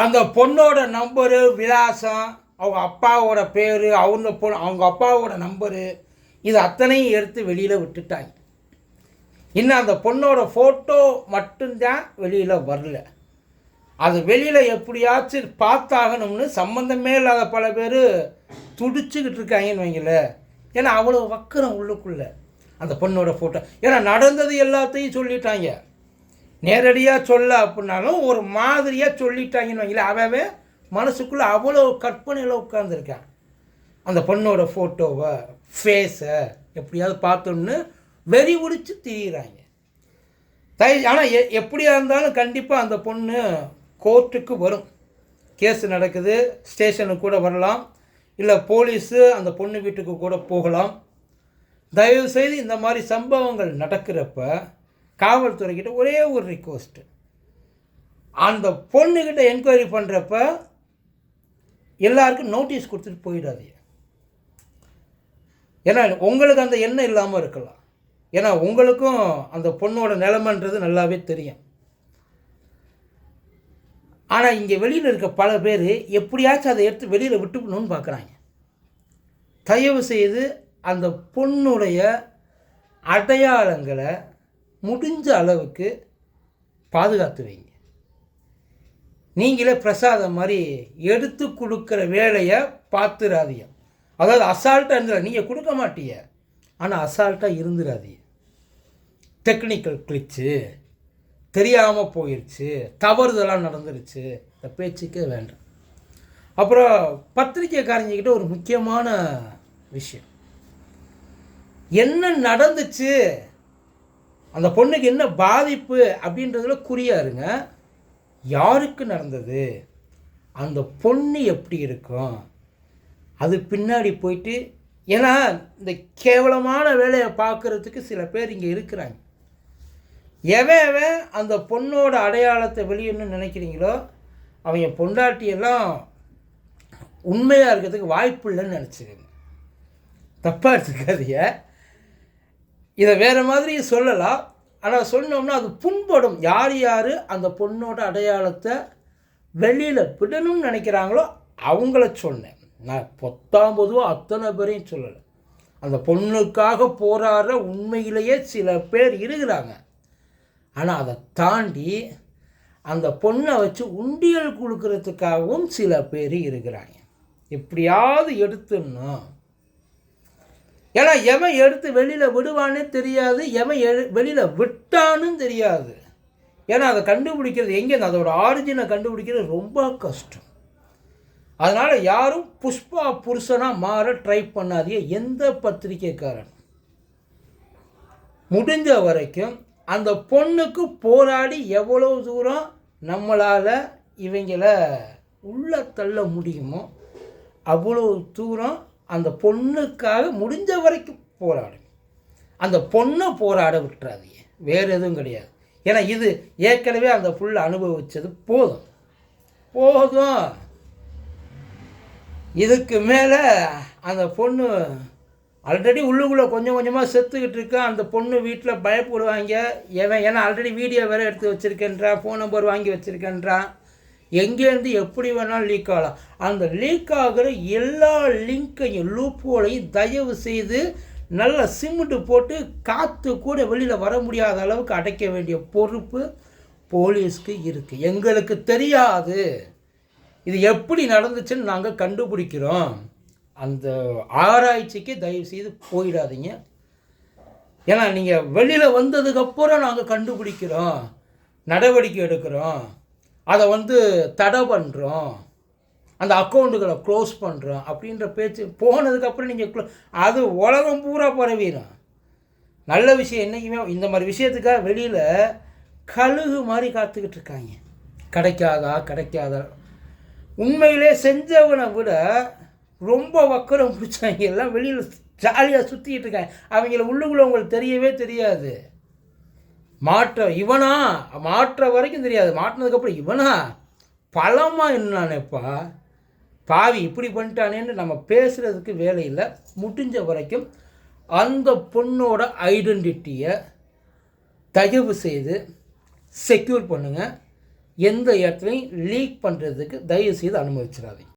அந்த பொண்ணோட நம்பரு விலாசம் அவங்க அப்பாவோட பேர் அவங்க பொண்ணு அவங்க அப்பாவோட நம்பரு இது அத்தனையும் எடுத்து வெளியில் விட்டுட்டாங்க. இன்னும் அந்த பொண்ணோட ஃபோட்டோ மட்டும்தான் வெளியில் வரல. அது வெளியில் எப்படியாச்சும் பார்த்தாகணும்னு சம்மந்தமே இல்லாத பல பேர் துடிச்சுக்கிட்டு இருக்காங்கன்னு வைங்களேன். ஏன்னா அவ்வளோ வக்கரம் உள்ளுக்குள்ளே அந்த பொண்ணோட ஃபோட்டோ ஏன்னா நடந்தது எல்லாத்தையும் சொல்லிட்டாங்க. நேரடியாக சொல்ல அப்படின்னாலும் ஒரு மாதிரியாக சொல்லிட்டாங்கன்னு வைங்களேன் அவவே மனசுக்குள்ளே அவ்வளோ கற்பனையில் உட்காந்துருக்கான் அந்த பொண்ணோட ஃபோட்டோவை ஃபேஸை எப்படியாவது பார்த்தோன்னு வெறி உடிச்சு திரியிறாங்க. தய ஆனால் எ எப்படியா இருந்தாலும் கண்டிப்பாக அந்த பொண்ணு கோர்ட்டுக்கு வரும். கேஸ் நடக்குது ஸ்டேஷனுக்கு கூட வரலாம் இல்லை போலீஸு அந்த பொண்ணு வீட்டுக்கு கூட போகலாம். தயவுசெய்து இந்த மாதிரி சம்பவங்கள் நடக்கிறப்ப காவல்துறைக்கிட்ட ஒரே ஒரு ரிக்வஸ்ட்டு அந்த பொண்ணுக்கிட்ட என்கொயரி பண்ணுறப்ப எல்லாருக்கும் நோட்டீஸ் கொடுத்துட்டு போயிடாதீங்க. ஏன்னா உங்களுக்கு அந்த எண்ணம் இல்லாமல் இருக்கலாம். ஏன்னா உங்களுக்கும் அந்த பொண்ணோட நிலமன்றது நல்லாவே தெரியும். ஆனால் இங்கே வெளியில் இருக்க பல பேர் எப்படியாச்சும் அதை எடுத்து வெளியில் விட்டுக்கணும்னு பார்க்குறாங்க தயவு செய்து அந்த பொண்ணுடைய அடையாளங்களை முடிஞ்ச அளவுக்கு பாதுகாத்து வைங்க. நீங்களே பிரசாதம் மாதிரி எடுத்து கொடுக்குற வேலையை பார்த்துராதியம் அதாவது அசால்ட்டாக இருந்துட நீங்கள் கொடுக்க மாட்டிய ஆனால் அசால்ட்டாக இருந்துடாதீங்க டெக்னிக்கல் கிளிச்சு தெரியாமல் போயிடுச்சு தவறுதலாக நடந்துருச்சு. இந்த பேச்சுக்கே வேண்டாம். அப்புறம் பத்திரிக்கைக்காரங்கிட்ட ஒரு முக்கியமான விஷயம். என்ன நடந்துச்சு? அந்த பொண்ணுக்கு என்ன பாதிப்பு அப்படின்றதுல குறியாருங்க. யாருக்கு நடந்தது? அந்த பொண்ணு எப்படி இருக்கும்? அது பின்னாடி போயிட்டு ஏன்னா இந்த கேவலமான வேலையை பார்க்குறதுக்கு சில பேர் இங்கே இருக்கிறாங்க. எவன் எவன் அந்த பொண்ணோட அடையாளத்தை வெளியேன்னு நினைக்கிறீங்களோ அவங்க பொண்டாட்டியெல்லாம் உண்மையாக இருக்கிறதுக்கு வாய்ப்பு இல்லைன்னு நினச்சிக்கோங்க. தப்பாக எடுத்துக்காதீங்க. இதை வேறு மாதிரி சொல்லலாம். ஆனால் சொன்னோம்னா அது புண்படும். யார் யார் அந்த பொண்ணோட அடையாளத்தை வெளியில் விடணும்னு நினைக்கிறாங்களோ அவங்கள சொன்னேன். நான் பொத்தாம் பொதுவாக அத்தனை பேரையும் சொல்லலை. அந்த பொண்ணுக்காக போராடுற உண்மையிலேயே சில பேர் இருக்கிறாங்க. ஆனால் அதை தாண்டி அந்த பொண்ணை வச்சு உண்டியல் கொடுக்கறதுக்காகவும் சில பேர் இருக்கிறாங்க. எப்படியாவது எடுத்துன்னா ஏன்னா எவன் எடுத்து வெளியில் விடுவானே தெரியாது எவன் எ வெளியில் விட்டானும் தெரியாது. ஏன்னா அதை கண்டுபிடிக்கிறது எங்கே அதோட ஆரிஜினை கண்டுபிடிக்கிறது ரொம்ப கஷ்டம். அதனால் யாரும் புஷ்பா புருஷனாக மாற ட்ரை பண்ணாதீங்க. எந்த பத்திரிகைக்காரன்? முடிஞ்ச வரைக்கும் அந்த பொண்ணுக்கு போராடி எவ்வளோ தூரம் நம்மளால் இவங்கள உள்ள தள்ள முடியுமோ அவ்வளோ தூரம் அந்த பொண்ணுக்காக முடிஞ்ச வரைக்கும் போராடுங்க அந்த பொண்ணை போராட விட்டுறாதீங்க. வேறு எதுவும் கிடையாது. ஏன்னா இது ஏற்கனவே அந்த புள்ள அனுபவித்தது போதும். போதும். இதுக்கு மேலே அந்த பொண்ணு ஆல்ரெடி உள்ளுக்குள்ளே கொஞ்சம் கொஞ்சமாக செத்துக்கிட்டு இருக்கா. அந்த பொண்ணு வீட்டில் பயப்படுவாங்க. எவன் ஏன்னா ஆல்ரெடி வீடியோ வேறு எடுத்து வச்சுருக்கேன்றான் ஃபோன் நம்பர் வாங்கி வச்சுருக்கேன்றான் எங்கேருந்து எப்படி வேணாலும் லீக் ஆகலாம். அந்த லீக் ஆகிற எல்லா லிங்க்கையும் லூப்போலையும் தயவு செய்து நல்ல சிமெண்ட்டு போட்டு காற்று கூட வெளியில் வர முடியாத அளவுக்கு அடைக்க வேண்டிய பொறுப்பு போலீஸ்க்கு இருக்குது எங்களுக்கு தெரியாது. இது எப்படி நடந்துச்சுன்னு நாங்கள் கண்டுபிடிக்கிறோம். அந்த ஆராய்ச்சிக்கு தயவு செய்து போயிடாதீங்க. ஏன்னா நீங்கள் வெளியில் வந்ததுக்கப்புறம் நாங்கள் கண்டுபிடிக்கிறோம். நடவடிக்கை எடுக்கிறோம். அதை வந்து தடை பண்ணுறோம் அந்த அக்கௌண்ட்டுகளை க்ளோஸ் பண்ணுறோம் அப்படின்ற பேச்சு போனதுக்கப்புறம் நீங்கள் க்ளோ அது உலகம் பூரா பரவிடும் நல்ல விஷயம் என்றைக்குமே இந்த மாதிரி விஷயத்துக்காக வெளியில் கழுகு மாதிரி காத்துக்கிட்டு இருக்காங்க. கிடைக்காதா கிடைக்காதா. உண்மையிலே செஞ்சவனை விட ரொம்ப வக்கரம் பிடிச்சவங்க எல்லாம் வெளியில் ஜாலியாக சுற்றிக்கிட்டு இருக்காங்க. அவங்கள உள்ளுக்குள்ள உங்களுக்கு தெரியவே தெரியாது. மாற்ற இவனா? மாற்ற வரைக்கும் தெரியாது. மாட்டினதுக்கப்புறம் இவனா? பழமாக என்னானேப்பா? பாவி இப்படி பண்ணிட்டானேன்னு நம்ம பேசுகிறதுக்கு வேலை இல்லை. முடிஞ்ச வரைக்கும் அந்த பொண்ணோட ஐடென்டிட்டியை தயவு செய்து செக்யூர் பண்ணுங்கள் எந்த இடத்துலையும் லீக் பண்ணுறதுக்கு தயவு செய்து அனுமதிச்சிடாதீங்க.